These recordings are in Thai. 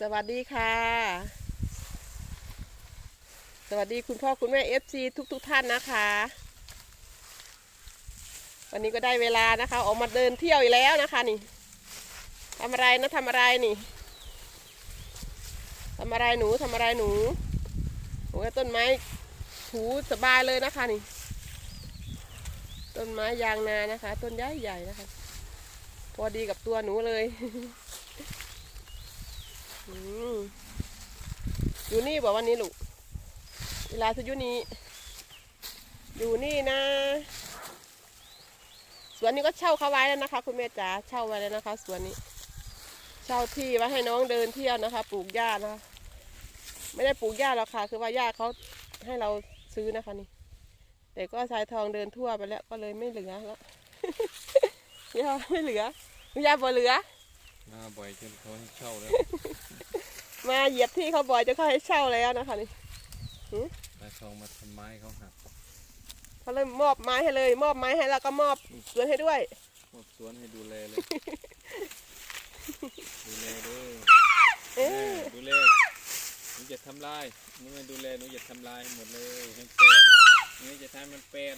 สวัสดีค่ะ สวัสดีคุณพ่อคุณแม่เอฟซีทุกทุกท่านนะคะ วันนี้ก็ได้เวลานะคะ ออกมาเดินเที่ยวอีกแล้วนะคะนี่ทำอะไรนะทำอะไรนี่ทำอะไรหนูทำอะไรหนูโอ้ยต้นไม้ถูสบายเลยนะคะนี่ ต้นไม้ยางนานะคะ ต้นใหญ่ใหญ่นะคะ พอดีกับตัวหนูเลย อยู่นี่บอกวันนี้ลูก เวลาจะอยู่นี่อยู่นี่นะ สวนนี้ก็เช่าเขาไว้แล้วนะคะ คุณแม่จ๋า เช่าไว้แล้วนะคะ สวนนี้ เช่าที่ไว้ให้น้องเดินเที่ยวนะคะ ปลูกหญ้านะคะ ไม่ได้ปลูกหญ้าหรอกค่ะ คือว่าหญ้าเขาให้เราซื้อนะคะนี่ แต่ก็สายทองเดินทั่วไปแล้วก็เลยไม่เหลือแล้วหญ้าไม่เหลือหญ้าบ่เหลือ มาบ่อยจนเขาให้เช่าแล้วมาเหยียบที่เขาบ่อยจะเข้าให้เช่าแล้วนะคะนี่ปลาทองมาทำไม้เขาหักเขาเลยมอบไม้ให้เลย มอบไม้ให้แล้วก็มอบสวนให้ด้วย หมดสวนให้ดูแลเลย ดูแลเด้อเอ๊ะแม่ดูแลหนูจะทำลายหนูไม่ดูแลหนูจะทำลายให้หมดเลยให้แปลนหนูจะทำมันแปลน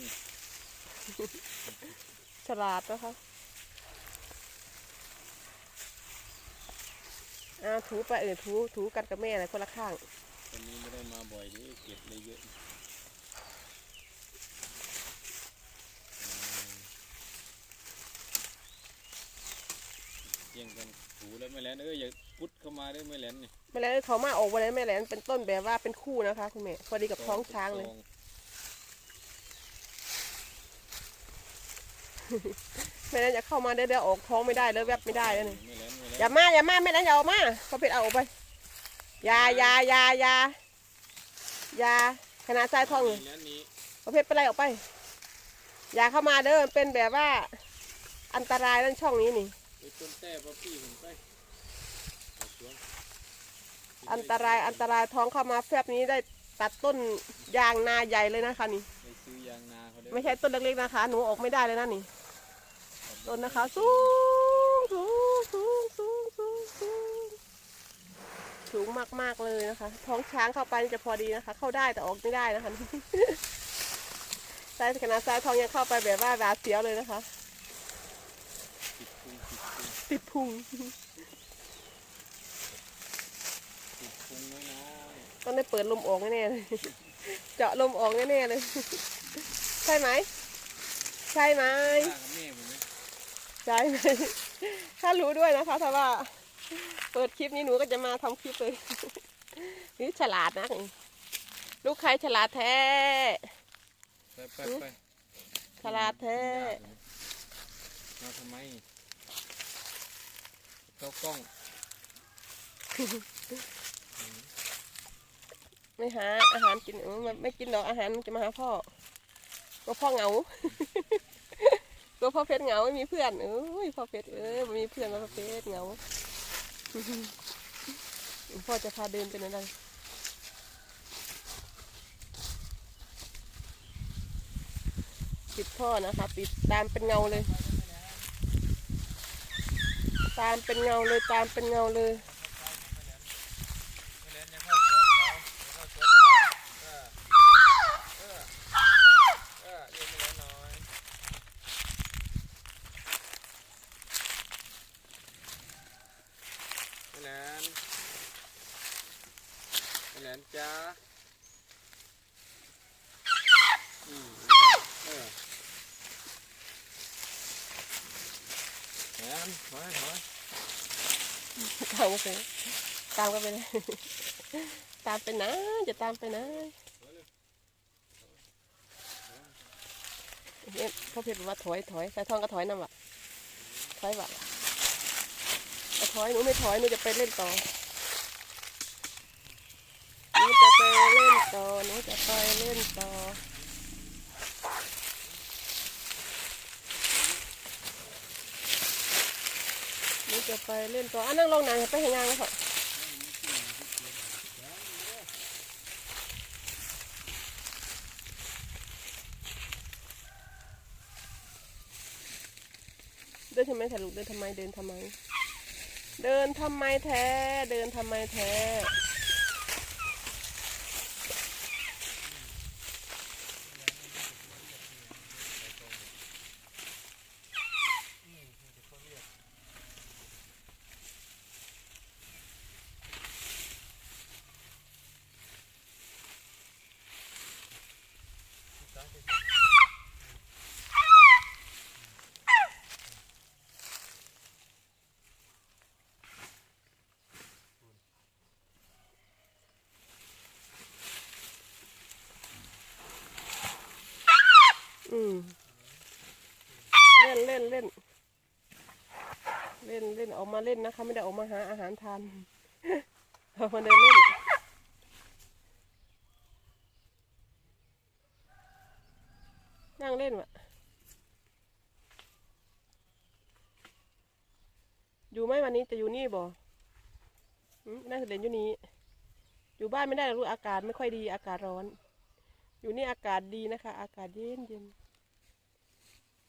ฉลาดนะคะ อ้าวถูไปเออถูถูกันกับแม่เลยคนละข้างวันนี้ไม่ได้มาบ่อยดิเก็บเลยเยอะเกี่ยงกันถูแล้วไม่แหลนเอ้ยอย่าพุดเข้ามาเด้อไม่แหลนนี่แม่แหลนเขามาออกวันนั้นแม่แหลนเป็นต้นแบบว่าเป็นคู่นะคะคุณแม่พอดีกับท้องช้างเลยซอแม่แหลนจะเข้ามาเดี๋ยวเดี๋ยวออกท้องไม่ได้เลยแวบไม่ได้เลยนี่ไม่แหลนไม่แหลน อย่ามาอย่ามาแม่แหลนอย่าออกมาเขาเป็นเอาออกไปอยาอยาอยาอยาอยาขนาดทรายทองเลยไม่แหลนนี้ประเภทเป็นไรออกไป อย่าเข้ามาเด้อมันเป็นแบบว่าอันตรายนั่นช่องนี้นี่ไปต้นแต้ป้าพี่ผมไปเอาสวนอันตรายอันตรายท้องเข้ามาแฟบนี้ได้ตัดต้นยางนาใหญ่เลยนะคะนี่ไปซื้อยางนาเขาเด้อไม่ใช่ต้นเล็กๆนะคะ หนูออกไม่ได้เลยนะนี่ต้นนะคะ สูงสูงสูงสูงสูงสูง สูงมาก ๆ เลยนะคะ ท้องช้างเข้าไปจะพอดีนะคะ เข้าได้แต่ออกไม่ได้นะคะสายขนาดสายทองยังเข้าไปแบบว่าหวาดเสียวเลยนะคะติดพุงติดพุงต้องได้เปิดลมออกแน่เลย เจาะลมออกแน่เลย ใช่ไหม ใช่ไหมใช่ไหมถ้ารู้ด้วยนะคะถ้าว่า เปิดคลิปนี้หนูก็จะมาทำคลิปเลยนี่ฉลาดนะนี่ลูกใครฉลาดแท้ไปไปไปฉลาดแท้มาทำไมเข้ากล้อง ไม่หาอาหารกินเออมันไม่กินดอกอาหารมันจะมาหาพ่อ ก็พ่อเหงาก็พ่อเพชรเหงาไม่มีเพื่อนเอ้ยพ่อเพชรเออไม่มีเพื่อนแล้วพ่อเพชรเหงา พ่อจะพาเดินไปไหนไรปิดพ่อนะคะปิดตามเป็นเงาเลย ตามเป็นเงาเลยตามเป็นเงาเลย ไม่เล่นจะเข้าสวนเขาเดี๋ยวเข้าสวนเขาเออเออเออเรียกไม่เล่นหน่อยไม่เล่นไม่เล่ นจ้าอืมเออแหนถอยถอยตามก็ไปตามก็ไปเลยตามไปนะจะตามไปนะเนี่ยพ่อเพชรบอกว่าถอยถอยสายทองก็ถอยนำวะถอยวะแต่ถอยหนูไม่ถอยหนูจะไปเล่นต่อ เล่นต่อน้จะปอยเล่นต่อนี่จะไปเล่นต่ออะนั่งลงนานไปให้งานแล้วเถอะเดินทำไมแถลูกเดินทำไมเดินทำไม เดินทำไมแท้ เดินทำไมแท้ เล่นเล่นเล่น เล่นเล่นออกมาเล่นนะคะ ไม่ได้ออกมาหาอาหารทานออกมาเดินเล่นนั่งเล่นวะอยู่ไหมวันนี้จะอยู่นี่บ่น่าจะเล่นอยู่นี้ อยู่บ้านไม่ได้รู้อากาศไม่ค่อยดีอากาศร้อน อยู่นี่อากาศดีนะคะ อากาศเย็นเย็น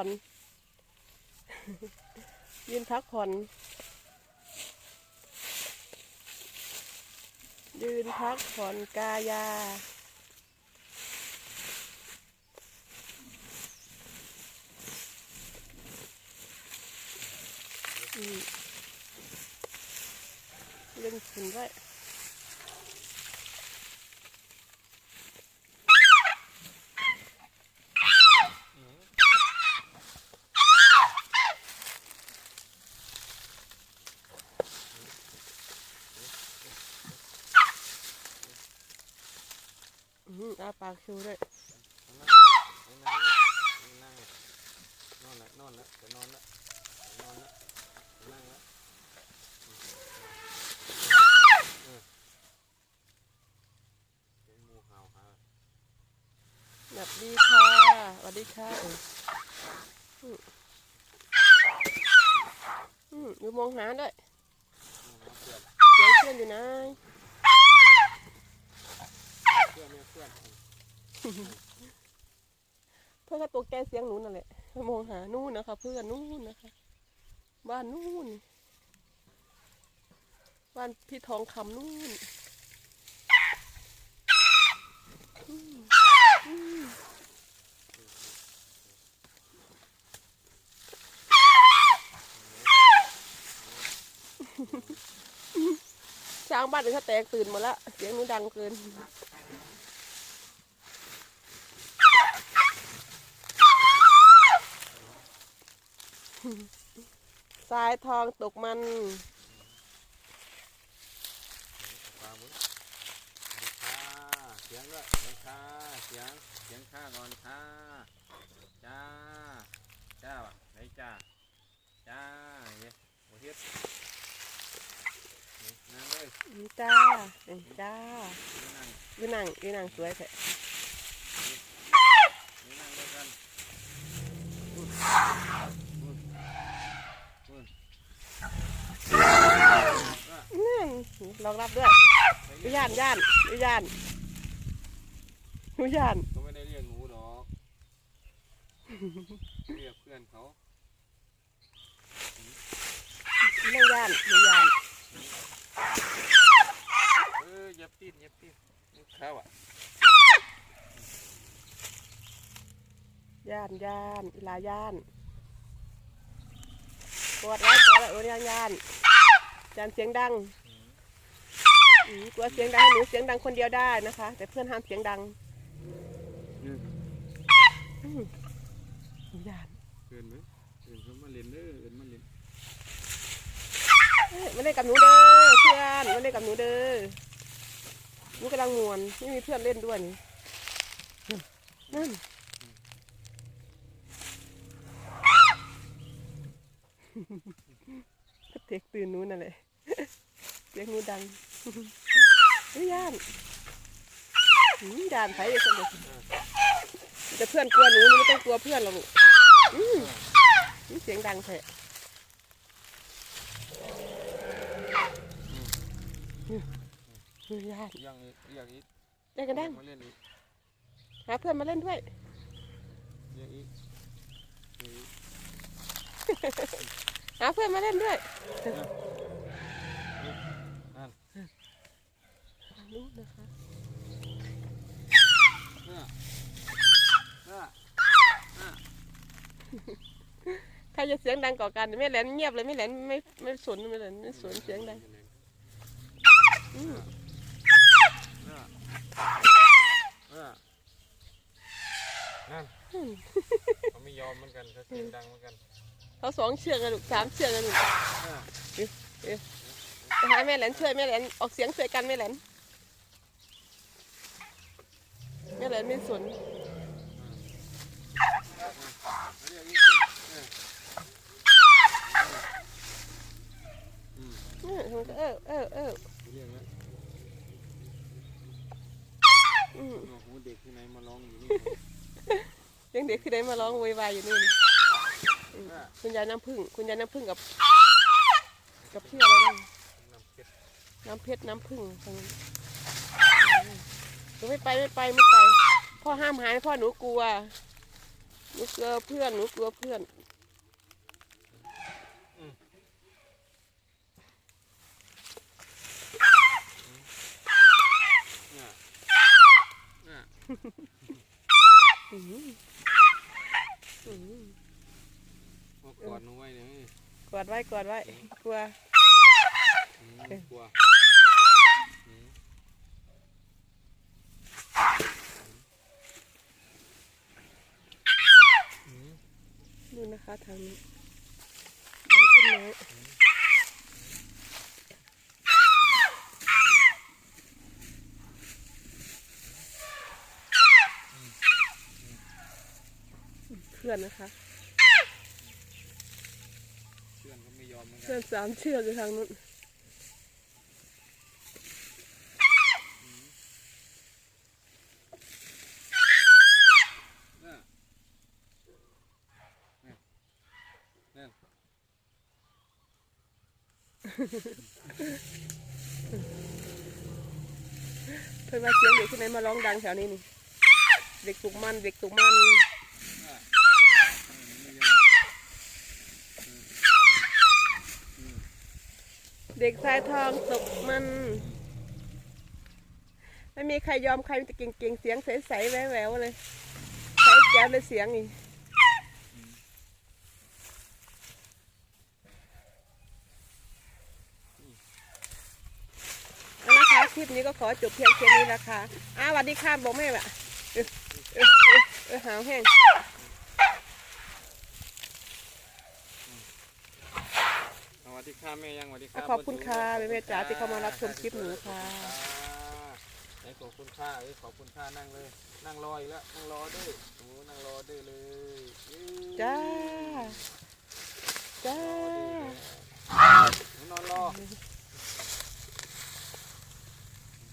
ผ่อน ยืนพักผ่อน ยืนพักผ่อนกายา เล่นขุนไว้ อืมอาปากชูด้วยนั่งนั่งนั่งนอนละนอนละจะนอนละนอนละนั่งละสวัสดีค่ะสวัสดีค่ะอืมอยู่มองหาด้วยเพื่อยงเพื่อนอยู่นะเพื่อนเพื่อนเพื่อนก็ตัวแกเสียงหนูนั่นแหละมองหานู่นนะคะ เพื่อนนู่นนะคะ บ้านนู่น บ้านพี่ทองคำนู่นช้างบ้านเดี๋ยวเขาแตกตื่นหมดละเสียงนูดังเกิน ทรายทองตกมันปลาบุ้งค่ะเสียงด้วยเสียงค่ะเสียง เสียงค่ะก่อนค่ะจ้า จ้าวะไหนจ้า จ้าเนี่ยโอ้เฮ็ดนี่นั่งเลยนี่จ้าเอ้ยจ้านี่นั่งนั่งอยู่นั่งสวยแท้นี่นั่งด้วยกัน นั่งรองรับด้วยอยุย่านย่านอยุย่านอยุย่านเขาไม่ได้เรียกหนูหรอกเรียกเพื่อนเขาไม่ย่านอยุย่านเอออย่าปีนอย่าปีนนี่ข้าวอะย่านย่านอีหลาย่าน กอดไว้กอดไว้โอ้ยย่านย่านจานเสียงดังอืมกลัวเสียงดังให้หนูเสียงดังคนเดียวได้นะคะ แต่เพื่อนห้ามเสียงดังอืมอืมย่านเกินไหมเกินเขามาเล่นเด้อเอินมาเล่นเอ้ยมาเล่นกับหนูเด้อเพื่อนมาเล่นกับหนูเด้อหนูกำลังมวนไม่มีเพื่อนเล่นด้วยนี่นั่น เตียกตื่นนู้นนั่นแหละเตียกนู้นดังเฮ้ยย่านหืมย่านไผเลยคนเดียวแต่เพื่อนกลัวหนูหนูไม่ต้องกลัวเพื่อนหรอกลูกอืมนี่เสียงดังแท้อืมอืมย่านยังอีกยังอีกเล่นกันดังมาเล่นอีกหาเพื่อนมาเล่นด้วยยังอีกยังอีก หาเพื่อนมาเล่นด้วยนั่นรู้นะคะเนี่ยเนี่ยเนี่ยใครจะเสียงดังก่อกันไม่แหลนเงียบเลยไม่แหลนไม่ไม่สนไม่แหลนไม่สนเสียงดังอืมเนี่ยเนี่ยนั่นอืมเขาไม่ยอมเหมือนกันเขาเสียงดังเหมือนกัน เขาสองเชือกกันลูกสามเชือกกันลูกเนี่ยไปหาแม่แหลนช่วยแม่แหลนออกเสียงช่วยกันแม่แหลนแม่แหลนไม่สนเรียกอีกเนี่ยอืมเออมันก็เออเออเออเรียกแล้วอืมโอ้โหเด็กที่ไหนมาร้องอยู่นี่เลี้ยังเด็กคือได้มาร้องโวยวายอยู่นี่นี่เนี่ย คุณยายน้ำผึ้งคุณยายน้ำผึ้งกับ กับพี่อะไรนั่นน้ำเพชรน้ำเพชรน้ำผึ้งตรงนี้หนูไม่ไปไม่ไปไม่ไป พ่อห้ามหายพ่อหนูกลัวหนูกลัวเพื่อนหนูกลัวเพื่อนเนี่ยเนี่ยอืมอืมมา กอดหนูไว้เนี่ยกอดไว้กอดไว้กลัวอืมกลัวอืมอืมดูนะคะทางนี้บางต้นไม้เพื่อนนะคะ เพื่อนก็ไม่ยอม เหมือนกัเพื่นสามเชือกอยู่ทางนู้นเนี่ยเนี่ยเนี่ยเพื่อนว่าเสียงเด็กที่ไหนมาร้องดังแถวนี้นี่ เด็กตุกมัน เด็กตุกมัน เนี่ยไม่ยอม เด็กสายทองตกมัน ไม่มีใครยอมใครมีแต่เก่งๆ เสียงใสๆแหววๆเลยใสแจ๋วเลยเสียงนี่นะคะคลิปนี้ก็ขอจบเพียงแค่นี้นะคะอ้าวสวัสดีค่ะบอกแม่แบบเออเออเออหาวแห้ง สวัสดี ค่ะแม่ยังสวัสดีค่ะขอบคุณค่ะแม่แม่จ๋าที่เข้ามารับชมคลิปหนูค่ะไหนขอบคุณค่าเอ้ยขอบคุณค่านั่งเลย นั่งรออีกแล้วนั่งรอด้วยโอ้นั่งรอด้วยเลยเอ้ยจ้าจ้าหนูนอนรอ